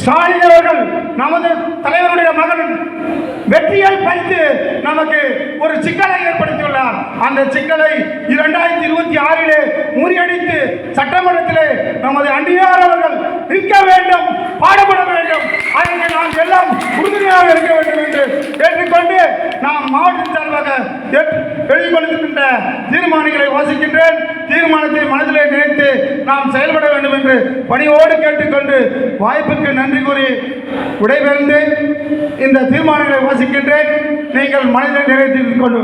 ஸ்டாலின் அவர்கள் நமது தலைவருடைய மகன் வெற்றியை பறித்து நமக்கு ஒரு சிக்கலை ஏற்படுத்தியுள்ளார். அந்த சிக்கலை இரண்டாயிரத்தி இருபத்தி ஆறிலே முறியடித்து சட்டமன்றத்திலே நமது அண்டியார் அவர்கள் நிற்க வேண்டும் பாடுபட வேண்டும். அதற்கு நாம் எல்லாம் உறுதுணையாக இருக்க வேண்டும் என்று கேட்டுக்கொண்டு நாம் மாவட்ட சார்பாக எழுதி எழுதிக் தீர்மானங்களை வாசிக்கின்றேன். தீர்மானத்தை மனதிலே நினைத்து நாம் செயல்பட வேண்டும் என்று பணியோடு கேட்டுக்கொண்டு வாய்ப்புக்கு நன்றி கூறி விடைபெறுந்து இந்த தீர்மானங்களை வாசிக்கின்றேன். நீங்கள் மனதில் நிறைவேற்றிக் கொண்டு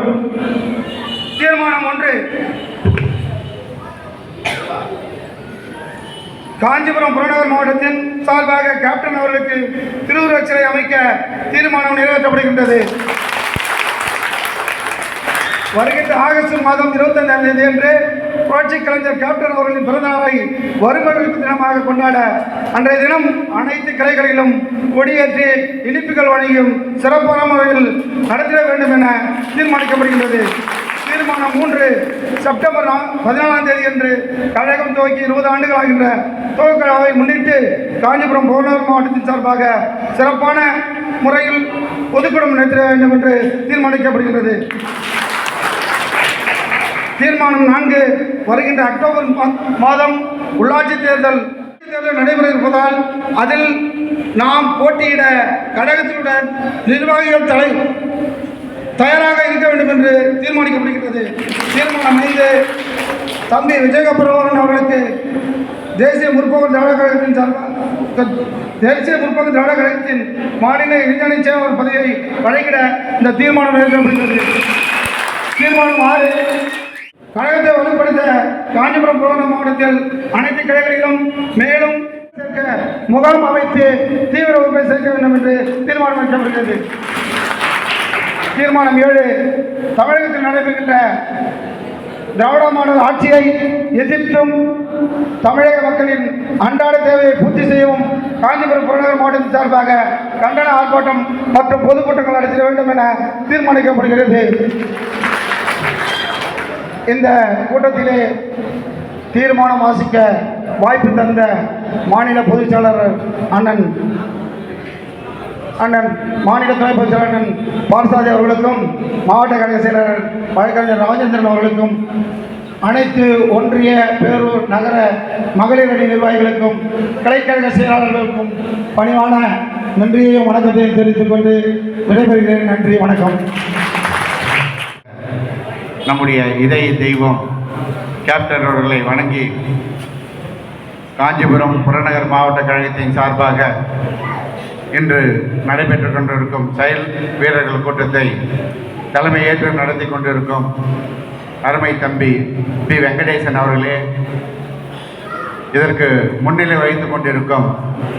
தீர்மானம் ஒன்று. காஞ்சிபுரம் புறநகர் மாவட்டத்தின் சார்பாக கேப்டன் அவர்களுக்கு திருவுருவச் சிலை அமைக்க தீர்மானம் நிறைவேற்றப்படுகின்றது. வருகின்ற ஆகஸ்ட் மாதம் இருபத்தைந்தாம் தேதி அன்று புரட்சி கலைஞர் கேப்டன் அவர்களின் பிறந்தநாளை வருமகிழ்ப்பு தினமாக கொண்டாட அன்றைய தினம் அனைத்து கிளைகளிலும் கொடியேற்றி இனிப்புகள் வழங்கியும் சிறப்பான முறையில் நடத்திட வேண்டும் என தீர்மானிக்கப்படுகின்றது. தீர்மானம் மூன்று செப்டம்பர் பதினாலாம் தேதி அன்று கழகம் துவக்கி இருபது ஆண்டுகள் ஆகின்ற துவக்கவிழாவை முன்னிட்டு காஞ்சிபுரம் புறநகர் மாவட்டத்தின் சார்பாக சிறப்பான முறையில் பொதுக்கூடம் நடத்திட வேண்டும் என்று தீர்மானிக்கப்படுகின்றது. தீர்மானம் நான்கு வருகின்ற அக்டோபர் மாதம் உள்ளாட்சி தேர்தல் தேர்தல் நடைபெற இருப்பதால் அதில் நாம் போட்டியிட கழகத்தினுடன் நிர்வாகிகள் தலை தயாராக இருக்க வேண்டும் என்று தீர்மானிக்கப்படுகிறது தீர்மானம் ஐந்து தம்பி விஜயகபுரவரன் அவர்களுக்கு தேசிய முற்போக்கு திராவிட கழகத்தின் சார்பாக தேசிய முற்போக்கு திராவிட கழகத்தின் மாநில இளைஞரணி செயலாளர் பதவியை வழங்கிட இந்த தீர்மானம் நிறைவேற்றப்படுகிறது தீர்மானம் ஆறு கழகத்தை வலுப்படுத்த காஞ்சிபுரம் புறநகர் மாவட்டத்தில் அனைத்து கிளைகளிலும் மேலும் சேர்க்க முகாம் அமைத்து தீவிர வகுப்பை சேர்க்க வேண்டும் என்று தீர்மானம் எடுக்கப்படுகிறது தீர்மானம் ஏழு தமிழகத்தில் நடைபெறுகின்ற திராவிட மாடல் ஆட்சியை எதிர்த்தும் தமிழக மக்களின் அன்றாட தேவையை பூர்த்தி செய்யவும் காஞ்சிபுரம் புறநகர் மாவட்டத்தின் சார்பாக கண்டன ஆர்ப்பாட்டம் மற்றும் பொதுக்கூட்டங்கள் நடத்த வேண்டும் என தீர்மானிக்கப்படுகிறது. இந்த கூட்டத்திலே தீர்மானம் வாசிக்க வாய்ப்பு தந்த மாநில பொதுச்செயலர் அண்ணன் அண்ணன் மாநில துணை பொதுச்செயலர் அண்ணன் பார்சாதி அவர்களுக்கும் மாவட்ட கழக செயலர் வழக்கறிஞர் ராஜேந்திரன் அவர்களுக்கும் அனைத்து ஒன்றிய பேரூர் நகர மகளிர் அணி நிர்வாகிகளுக்கும் கலைக்கழக செயலாளர்களுக்கும் பணிவான நன்றியையும் வணக்கத்தையும் தெரிவித்துக் கொண்டு விடைபெறுகிறேன். நன்றி வணக்கம். நம்முடைய இதய தெய்வம் கேப்டன் அவர்களை வணங்கி காஞ்சிபுரம் புறநகர் மாவட்ட கழகத்தின் சார்பாக இன்று நடைபெற்று கொண்டிருக்கும் செயல் வீரர்கள் கூட்டத்தை தலைமை ஏற்று நடத்தி கொண்டிருக்கும் அருமை தம்பி பி வெங்கடேசன் அவர்களே இதற்கு முன்னிலை வகித்து கொண்டிருக்கும்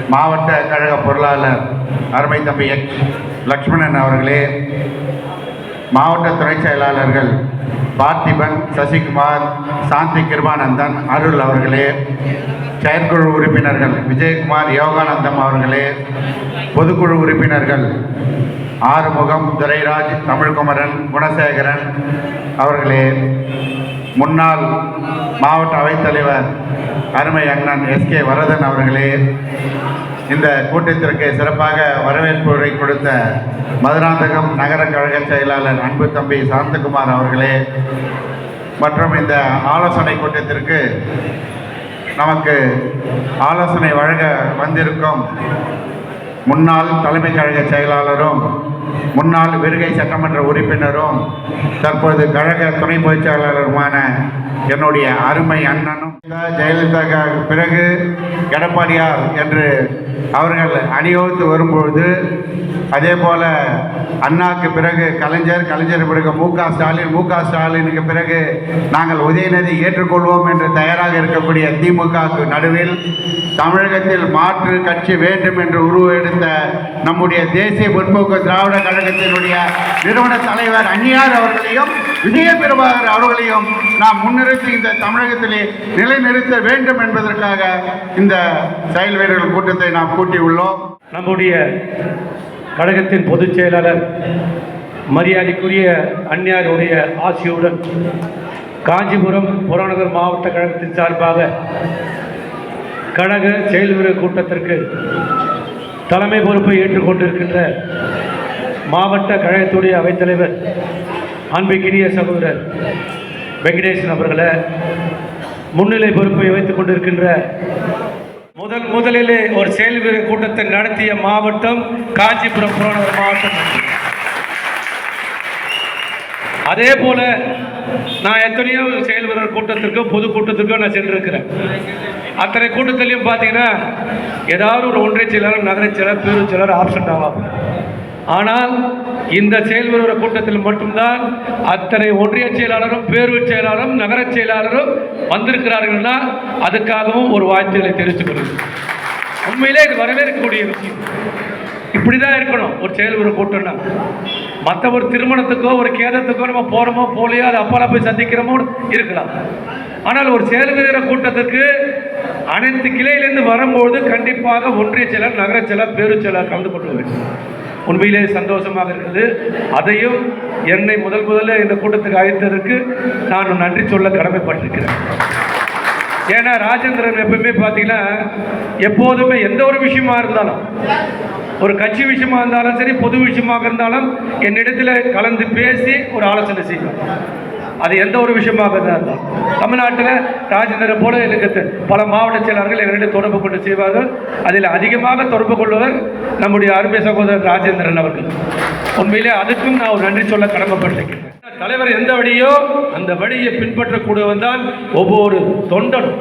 மாவட்ட கழக பொருளாளர் அருமை தம்பி எச். லக்ஷ்மணன் அவர்களே மாவட்ட துணை செயலாளர்கள் பார்த்திபன் சசிகுமார் சாந்தி கிருபானந்தன் அருள் அவர்களே செயற்குழு உறுப்பினர்கள் விஜயகுமார் யோகானந்தம் அவர்களே பொதுக்குழு உறுப்பினர்கள் ஆறுமுகம் துரைராஜ் தமிழ்குமரன் குணசேகரன் அவர்களே முன்னாள் மாவட்ட அவைத்தலைவர் அருமை அண்ணன் எஸ்கே வரதன் அவர்களே இந்த கூட்டத்திற்கு சிறப்பாக வரவேற்புரை கொடுத்த மதுராந்தகம் நகர கழக செயலாளர் அன்பு தம்பி சாந்தகுமார் அவர்களே மற்றும் இந்த ஆலோசனை கூட்டத்திற்கு நமக்கு ஆலோசனை வழங்க வந்திருக்கும் முன்னாள் தலைமை கழக செயலாளரும் முன்னாள் விருகை சட்டமன்ற உறுப்பினரும் தற்போது கழக துணை பொதுச் செயலாளருமான என்னுடைய அருமை அண்ணனும் ஜெயலலிதா பிறகு எடப்பாடியார் என்று அவர்கள் அணிவகுத்து வரும்பொழுது அதே போல அண்ணாக்கு பிறகு கலைஞர் கலைஞர் பிறகு மு க. ஸ்டாலின் மு க. ஸ்டாலினுக்கு பிறகு நாங்கள் உதயநிதி ஏற்றுக்கொள்வோம் என்று தயாராக இருக்கக்கூடிய திமுகவுக்கு நடுவில் தமிழகத்தில் மாற்று கட்சி வேண்டும் என்று உருவெடுத்த நம்முடைய தேசிய முற்போக்கு திராவிட கழகத்தினுடைய நிறுவன தலைவர் அந்நியார் அவர்களையும் விஜய பெருமாகர் அவர்களையும் நாம் முன்னிறுத்தி இந்த தமிழகத்திலே நிலைநிறுத்த வேண்டும் என்பதற்காக இந்த செயல் வீரர்கள் கூட்டத்தை நாம் கூட்டியுள்ளோம். நம்முடைய கழகத்தின் பொதுச் செயலாளர் மரியாதைக்குரிய அந்நியாருடைய ஆசியுடன் காஞ்சிபுரம் புறநகர் மாவட்ட கழகத்தின் சார்பாக கழக செயல்முறை கூட்டத்திற்கு தலைமை பொறுப்பை ஏற்றுக்கொண்டிருக்கின்ற மாவட்ட கழகத்துடைய அவைத்தலைவர் அன்பிக்கிரிய சகோதரர் வெங்கடேசன் அவர்களை முன்னிலை பொறுப்பை வைத்துக் கொண்டிருக்கின்ற முதல் முதலிலே ஒரு செயல் கூட்டத்தை நடத்திய மாவட்டம் காஞ்சிபுரம் புறநகர் மாவட்டம். அதே போல நான் எத்தனையோ செயல் வீரர் கூட்டத்திற்கோ பொது கூட்டத்திற்கோ நான் சென்றிருக்கிறேன். அத்தனை கூட்டத்திலையும் பார்த்தீங்கன்னா ஏதாவது ஒரு ஒன்றிய செயலாளர் நகர செயலர் பேரூர் செயலர் ஆப்ஷன் ஆவாங்க. ஆனால் இந்த செயல்படுகிற கூட்டத்தில் மட்டும்தான் அத்தனை ஒன்றிய செயலாளரும் பேரூர் செயலாளரும் நகர செயலாளரும் வந்திருக்கிறார்கள்னா அதுக்காகவும் ஒரு வாழ்த்துக்களை தெரிவித்துக் உண்மையிலே இது வரவேற்கக்கூடிய விஷயம். இப்படி தான் இருக்கணும் ஒரு செயல் கூட்டம்னா. மற்ற ஒரு திருமணத்துக்கோ ஒரு கேதத்துக்கோ நம்ம போகிறோமோ போலையோ அது அப்பால போய் சந்திக்கிறோமோ இருக்கலாம். ஆனால் ஒரு செயல்படுகிற கூட்டத்துக்கு அனைத்து கிளையிலேருந்து வரும்போது கண்டிப்பாக ஒன்றிய செயலர் நகர செயலர் பேரு செயலர் கலந்து கொள்ள வேண்டும் உண்மையிலே சந்தோஷமாக இருக்குது. அதையும் என்னை முதல் முதல்ல இந்த கூட்டத்துக்கு அழைத்ததற்கு நான் நன்றி சொல்ல கடமைப்பட்டிருக்கிறேன். ஏன்னா ராஜேந்திரன் எப்பவுமே பார்த்தீங்கன்னா எப்போதுமே எந்த ஒரு விஷயமா இருந்தாலும் ஒரு கட்சி விஷயமா இருந்தாலும் சரி பொது விஷயமாக இருந்தாலும் என்னிடத்தில் கலந்து பேசி ஒரு ஆலோசனை செய்யும் அது எந்த ஒரு விஷயமாக இருந்தாலும் தமிழ்நாட்டில் ராஜேந்திரன் போல எனக்கு பல மாவட்ட செயலாளர்கள் எங்களிடம் தொடர்பு கொண்டு செய்வார்கள். அதில் அதிகமாக தொடர்பு கொள்வவர் நம்முடைய அருமை சகோதரர் ராஜேந்திரன் அவர்கள். உண்மையிலே அதுக்கும் நான் ஒரு நன்றி சொல்ல கடமைப்பட்டிருக்கிறேன். தலைவர் எந்த வழியோ அந்த வழியை பின்பற்றக்கூடியவன் தான் ஒவ்வொரு தொண்டனும்.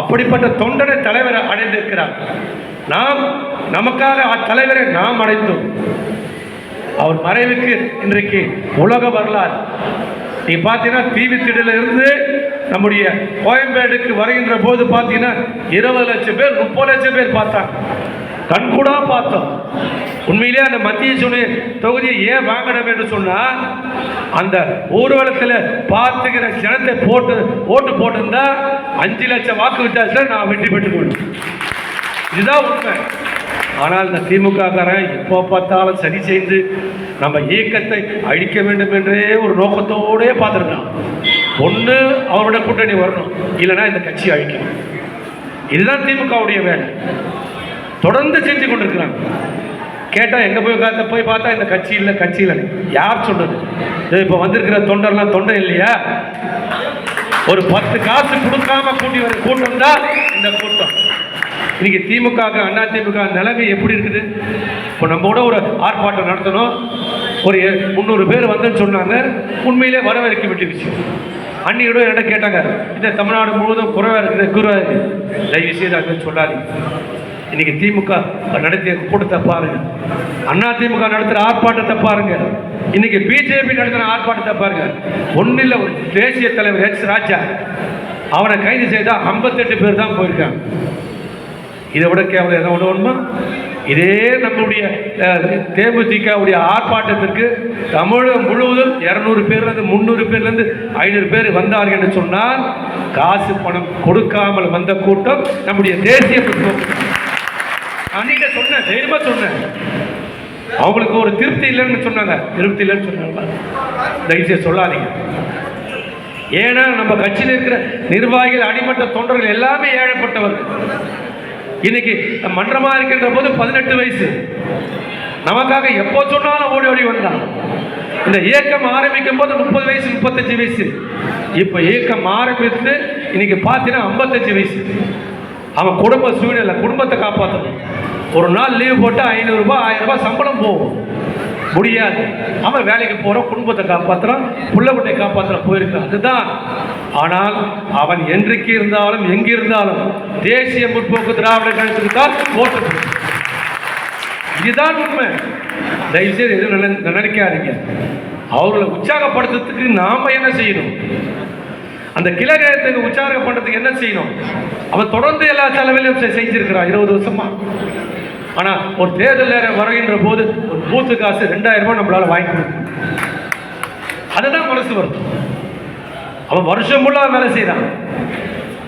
அப்படிப்பட்ட தொண்டனை தலைவர் அடைந்திருக்கிறார். நாம் நமக்காக அத்தலைவரை நாம் அடைந்தோம் அவர் மறைவுக்கு இன்றைக்கு உலக வரலாறு. நீ பார்த்தீங்கன்னா தீவித்திடல இருந்து நம்முடைய கோயம்பேடுக்கு வருகின்ற போது பார்த்தீங்கன்னா இருபது லட்சம் பேர் முப்பது லட்சம் பேர் பார்த்தாங்க. கண்கூடா பார்த்தோம். உண்மையிலே அந்த மத்திய சுனை தொகுதியை ஏன் வாங்கணும் என்று சொன்னால் அந்த ஊர்வலத்தில் பார்த்துக்கிற ஜனத்தை போட்டு ஓட்டு போட்டிருந்தா அஞ்சு லட்சம் வாக்கு வித்தியாசத்தில் நான் வெற்றி பெற்றுக் கொள்வேன். இதுதான் உண்மை. ஆனால் இந்த திமுக காரன் எப்போ பார்த்தாலும் சரி செய்து நம்ம இயக்கத்தை அழிக்க வேண்டும் என்றே ஒரு நோக்கத்தோடே பார்த்துருக்கான் ஒன்று அவரோட கூட்டணி வரணும். இல்லைன்னா இந்த கட்சி அழிக்கணும். இதுதான் திமுகவுடைய வேலை. தொடர்ந்து செஞ்சு கொண்டிருக்கிறாங்க. கேட்டால் எங்கே போய் காத்த போய் பார்த்தா இந்த கட்சி இல்லை கட்சி இல்லை. யார் சொன்னது இப்போ வந்திருக்கிற தொண்டர்லாம் தொண்டை இல்லையா? ஒரு பத்து காசு கொடுக்காம கூட்டி வர கூட்டம் தான் இந்த கூட்டம். இன்னைக்கு திமுக அண்ணா திமுக நிலைமை எப்படி இருக்குது? இப்போ நம்ம கூட ஒரு ஆர்ப்பாட்டம் நடத்தணும். ஒரு முந்நூறு பேர் வந்துன்னு சொன்னாங்க. உண்மையிலே வரவேற்க விட்டுருச்சு விஷயம் அன்னியோட என்கிட்ட கேட்டாங்க இந்த தமிழ்நாடு முழுவதும் குறைவாக இருக்குது குறைவாக இருக்குது. தயவு செய்து அது சொல்லாதீங்க. இன்னைக்கு திமுக நடத்திய கூட்டத்தை பாருங்க. அண்ணா திமுக நடத்துகிற ஆர்ப்பாட்டத்தை பாருங்க. இன்னைக்கு பிஜேபி நடத்துகிற ஆர்ப்பாட்டத்தை பாருங்க. ஒன்றும் இல்லை ஒரு தேசிய தலைவர் ஹெச் ராஜா அவனை கைது செய்தால் ஐம்பத்தெட்டு பேர் தான் போயிருக்காங்க. இதை விட கேவலம் எதை விட உண்மை இதே நம்மளுடைய தேமுதிகவுடைய ஆர்ப்பாட்டத்திற்கு தமிழகம் முழுவதும் இரநூறு பேர்லேருந்து முந்நூறு பேர்லேருந்து ஐநூறு பேர் வந்தார்கள் என்று சொன்னால் காசு பணம் கொடுக்காமல் வந்த கூட்டம் நம்முடைய தேசிய முற்போக்கு அன்னிட்ட சொன்னேன் தைரியமா சொன்னேன். அவங்களுக்கு ஒரு திருப்தி இல்லைன்னு சொன்னாங்க. திருப்தி இல்லைன்னு சொன்னாங்க தயவுசெய்து சொல்லாதீங்க. ஏன்னா நம்ம கட்சியில் இருக்கிற நிர்வாகிகள் அடிமட்ட தொண்டர்கள் எல்லாமே ஏழைப்பட்டவர்கள். இன்னைக்கு மன்றமா இருக்கின்ற போது பதினெட்டு வயசு. நமக்காக எப்போ சொன்னாலும் ஓடி ஓடி வந்தான். இந்த இயக்கம் ஆரம்பிக்கும் போது முப்பது வயசு முப்பத்தஞ்சு வயசு. இப்போ இயக்கம் ஆரம்பித்து இன்னைக்கு பார்த்தீங்கன்னா ஐம்பத்தஞ்சு வயசு. அவன் குடும்ப சூழ்நிலை குடும்பத்தை காப்பாற்றணும் ஒரு நாள் லீவ் போட்டு ஐநூறுரூபா ஆயிரம் ரூபாய் சம்பளம் போகும். முடியாது. அவன் வேலைக்கு போகிறான் குடும்பத்தை காப்பாற்றுறான் புள்ள குட்டையை காப்பாற்றுற போயிருக்கான். அதுதான். ஆனால் அவன் என்றைக்கு இருந்தாலும் எங்கே இருந்தாலும் தேசிய முற்போக்கு திராவிட கழகத்துக்கு தான் ஓட்டு இதுதான் உண்மை. தயவுசெய்து எதுவும் நினை நினைக்காதீங்க. அவர்களை உற்சாகப்படுத்துறதுக்கு நாம என்ன செய்யணும்? அந்த கிழக்கத்துக்கு உற்சாகம் பண்ணுறதுக்கு என்ன செய்யணும்? அவன் தொடர்ந்து எல்லா செலவிலும் செஞ்சிருக்கிறான் இருபது வருஷமா. ஆனால் ஒரு தேர்தல் நேரம் வருகின்ற போது ஒரு பூத்து காசு ரெண்டாயிரம் ரூபாய் நம்மளால வாங்கி அதுதான் மனசு வருது. அவன் வருஷம் ஃபுல்லாக வேலை செய்கிறான்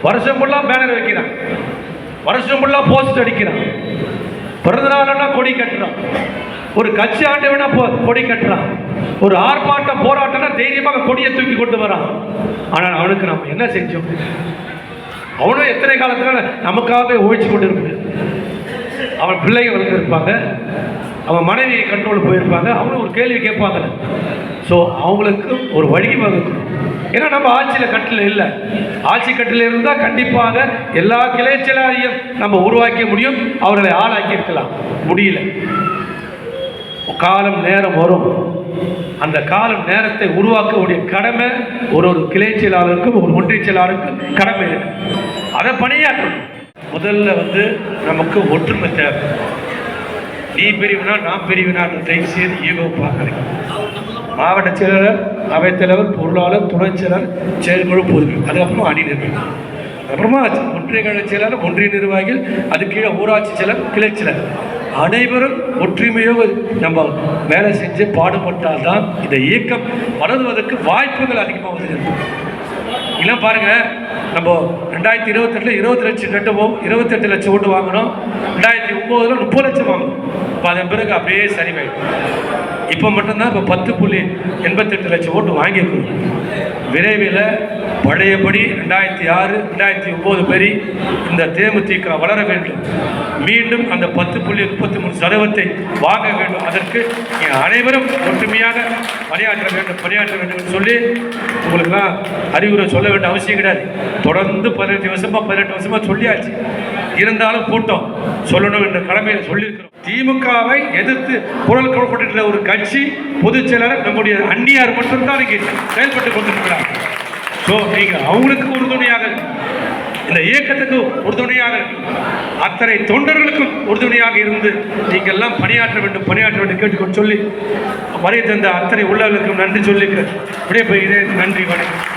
வருஷம் ஃபுல்லாக பேனர் வைக்கிறான். வருஷம் ஃபுல்லாக போஸ்ட் அடிக்கிறான். பிறந்த நாள்னா கொடி கட்டுறான். ஒரு கட்சி ஆண்டு போ- கொடி கட்டுறான். ஒரு ஆர்ப்பாட்டம் போராட்டம்னா தைரியமாக கொடியை தூக்கி கொண்டு வரான். ஆனால் அவனுக்கு நம்ம என்ன செஞ்சோம்? அவனும் எத்தனை காலத்துல நமக்காகவே ஓழிச்சு கொண்டு இருக்கு அவன் பிள்ளைங்க வளர்ந்துருப்பாங்க அவன் மனைவி கண்ட்ரோல் போயிருப்பாங்க. அவங்களும் ஒரு கேள்வி கேட்பாங்க. ஸோ அவங்களுக்கு ஒரு வழிவகை ஏன்னா நம்ம ஆட்சியில் கட்டில் இல்லை. ஆட்சி கட்டில் இருந்தால் கண்டிப்பாக எல்லா கிளைச்சலாரையும் நம்ம உருவாக்க முடியும். அவர்களை ஆளாக்கி இருக்கலாம். முடியல. காலம் நேரம் வரும். அந்த காலம் நேரத்தை உருவாக்கக்கூடிய கடமை ஒரு ஒரு கிளைச்சியலாளருக்கும் ஒரு ஒன்றிய செயலாளருக்கும் கடமை இருக்கு. அதை பணியாற்றணும். முதல்ல வந்து நமக்கு ஒற்றுமை தேவை. நீ பிரிவினா நான் பிரிவினா தயவு செய்து ஈகோ பார்க்கறேன் மாவட்ட செயலாளர் அவைத்தலைவர் பொருளாளர் துணை செயலர் செயற்குழு பொதுமை அதுக்கப்புறம் அணி நிர்வாகம் அப்புறமா ஒன்றிய கழக செயலாளர் ஒன்றிய நிர்வாகிகள் அது கீழே ஊராட்சி செயலர் கிளை செயலர். அனைவரும் ஒற்றுமையோடு நம்ம வேலை செஞ்சு பாடுபட்டால் தான் இந்த இயக்கம் வளருவதற்கு வாய்ப்புகள் அதிகமாக வருகிறது இல்லை பாருங்க. நம்ம ரெண்டாயிரத்தி இருபத்தெட்டில் இருபத்தி லட்சம் கட்டுவோம் இருபத்தெட்டு லட்சம் ஓட்டு வாங்கினோம் ரெண்டாயிரத்தி ஒம்போதில் முப்பது லட்சம் வாங்கணும். இப்போ அதன் பிறகு அப்படியே சரிவாயிடும் இப்போ மட்டும்தான் இப்போ பத்து புள்ளி எண்பத்தெட்டு லட்சம் ஓட்டு வாங்கியிருக்கோம். விரைவில் பழையபடி ரெண்டாயிரத்தி ஆறு ரெண்டாயிரத்தி ஒம்பது பெரி இந்த தேமுதிக வளர வேண்டும். மீண்டும் அந்த பத்து புள்ளி முப்பத்தி மூணு சதவீதத்தை வாங்க வேண்டும். அதற்கு நீங்கள் அனைவரும் ஒற்றுமையாக பணியாற்ற வேண்டும் பணியாற்ற வேண்டும் என்று சொல்லி உங்களுக்குலாம் அறிவுரை சொல்ல வேண்டிய அவசியம் கிடையாது. தொடர்ந்து பதினெட்டு வருஷமாக பதினெட்டு வருஷமாக சொல்லியாச்சு. இருந்தாலும் கூட்டம் சொல்லணும் என்ற கடமையை சொல்லியிருக்கிறோம். திமுகவை எதிர்த்து குரல் கொடுக்கப்பட்டுள்ள ஒரு கட்சி பொதுச் செயலாளர் நம்முடைய அந்நியார் மட்டும்தான் இன்னைக்கு செயல்பட்டு கொண்டிருக்கிறார். ஸோ நீங்கள் அவங்களுக்கு உறுதுணையாக இந்த இயக்கத்துக்கு உறுதுணையாக அத்தனை தொண்டர்களுக்கும் உறுதுணையாக இருந்து நீங்கள் எல்லாம் பணியாற்ற வேண்டும் பணியாற்ற வேண்டும் கேட்டுக்கொண்டு சொல்லி வரைய தந்த அத்தனை உள்ளவர்களுக்கும் நன்றி சொல்லி விடைபெறுகிறேன். நன்றி வணக்கம்.